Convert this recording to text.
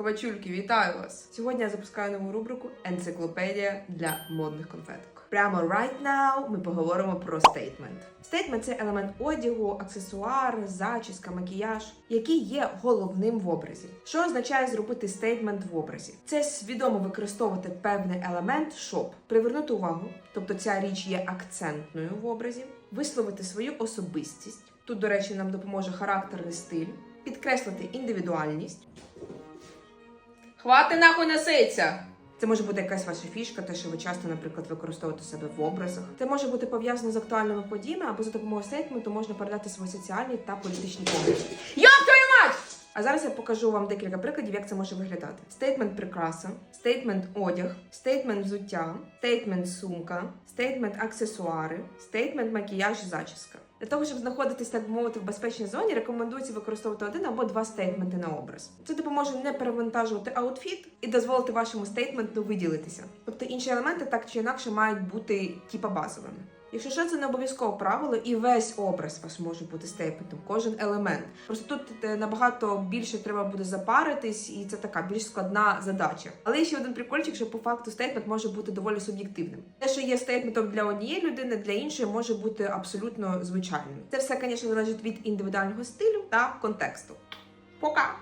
Кавачульки, вітаю вас! Сьогодні я запускаю нову рубрику Енциклопедія для модних конфеток. Прямо right now ми поговоримо про стейтмент. Стейтмент це елемент одягу, аксесуар, зачіска, макіяж, який є головним в образі. Що означає зробити стейтмент в образі? Це свідомо використовувати певний елемент, щоб привернути увагу, тобто ця річ є акцентною в образі, висловити свою особистість. Тут, до речі, нам допоможе характерний стиль, підкреслити індивідуальність. Хвати нахуй носиться! Це може бути якась ваша фішка, те, що ви часто, наприклад, використовуєте себе в образах. Це може бути пов'язано з актуальними подіями, або за допомогою стейтменту можна передати свої соціальні та політичні погляди. Йоп твою мать! А зараз я покажу вам декілька прикладів, як це може виглядати: стейтмент прикраса, стейтмент одяг, стейтмент взуття, стейтмент сумка, стейтмент аксесуари, стейтмент макіяж зачіска. Для того, щоб знаходитись, так би мовити, в безпечній зоні, рекомендується використовувати один або два стейтменти на образ. Це допоможе не перевантажувати аутфіт і дозволити вашому стейтменту виділитися. Тобто інші елементи так чи інакше мають бути типа базовими. Якщо що, це не обов'язково правило, і весь образ ваш може бути стейтментом, кожен елемент. Просто тут е, набагато більше треба буде запаритись, і це така більш складна задача. Але ще один прикольчик, що по факту стейтмент може бути доволі суб'єктивним. Те, що є стейтментом для однієї людини, для іншої може бути абсолютно звичайним. Це все, звісно, залежить від індивідуального стилю та контексту. Пока!